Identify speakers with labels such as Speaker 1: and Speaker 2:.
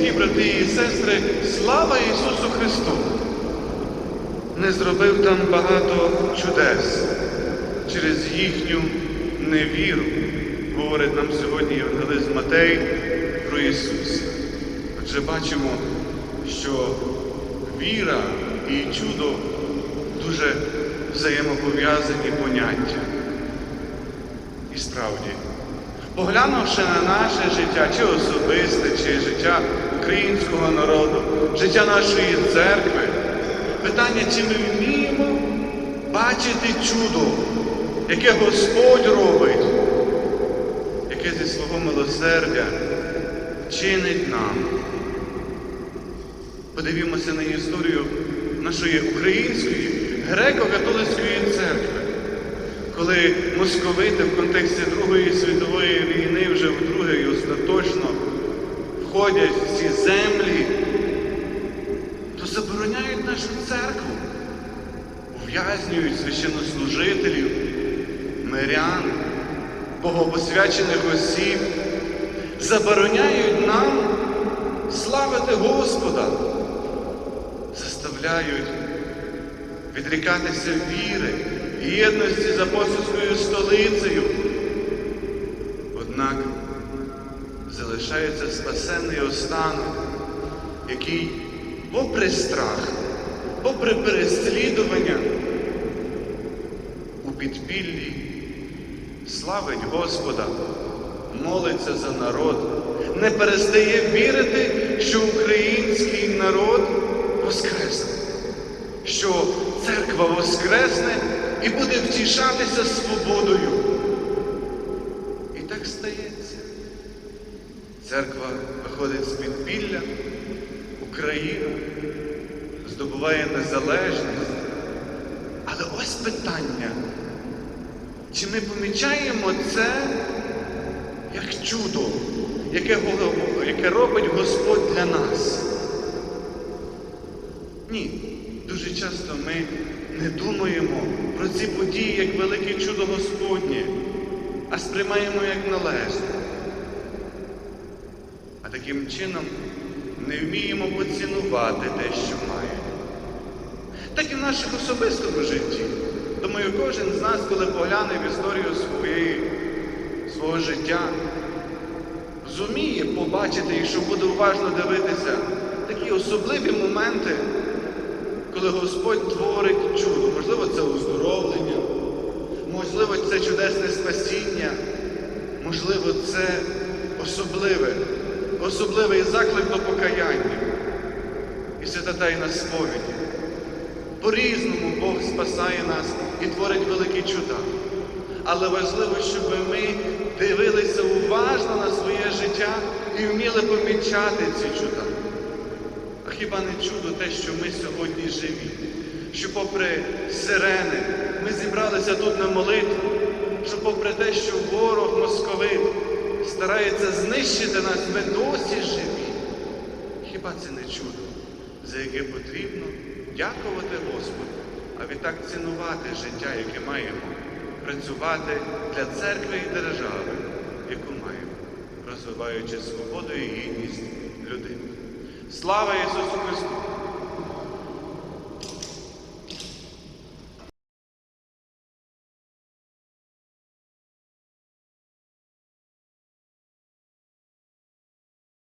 Speaker 1: дорогі брати і сестри, слава Ісусу Христу! Не зробив там багато чудес через їхню невіру, говорить нам сьогодні Євангелист Матей про Ісуса. Отже, бачимо, що віра і чудо дуже взаємопов'язані поняття. І справді, поглянувши на наше життя, чи особисте, чи життя українського народу, життя нашої церкви, питання, чи ми вміємо бачити чудо, яке Господь робить, яке зі свого милосердя чинить нам. Подивімося на історію нашої української греко-католицької церкви, коли московити в контексті Другої світової війни вже вдруге і остаточно входять в ці землі, то забороняють нашу церкву, ув'язнюють священнослужителів, мирян, богопосвячених осіб, забороняють нам славити Господа, заставляють відрікатися віри, єдності з апостольською столицею. Однак залишається спасенний останок, який, попри страх, попри переслідування, у підпіллі славить Господа, молиться за народ, не перестає вірити, що український народ воскресне, що церква воскресне і буде втішатися свободою. І так стається. Церква виходить з підпілля, Україна здобуває незалежність. Але ось питання, чи ми помічаємо це як чудо, яке, яке робить Господь для нас? Ні, дуже часто ми не думаємо про ці події як велике чудо Господнє, а сприймаємо як належне. А таким чином не вміємо поцінувати те, що маємо. Так і в нашому особистому житті. Думаю, кожен з нас, коли погляне в історію своєї, свого життя, зуміє побачити і що буде уважно дивитися такі особливі моменти, коли Господь творить чудо. Можливо, це оздоровлення, можливо, це чудесне спасіння, можливо, це особливе, особливий заклик до покаяння і свята тайна сповіді. По-різному Бог спасає нас і творить великі чуда. Але важливо, щоб ми дивилися уважно на своє життя і вміли помічати ці чуда. Хіба не чудо те, що ми сьогодні живі? Що попри сирени ми зібралися тут на молитву, що попри те, що ворог московит старається знищити нас, ми досі живі. Хіба це не чудо, за яке потрібно дякувати Господу, а відтак цінувати життя, яке маємо, працювати для церкви і держави, яку маємо, розвиваючи свободу і гідність. Слава Ісусу Христу!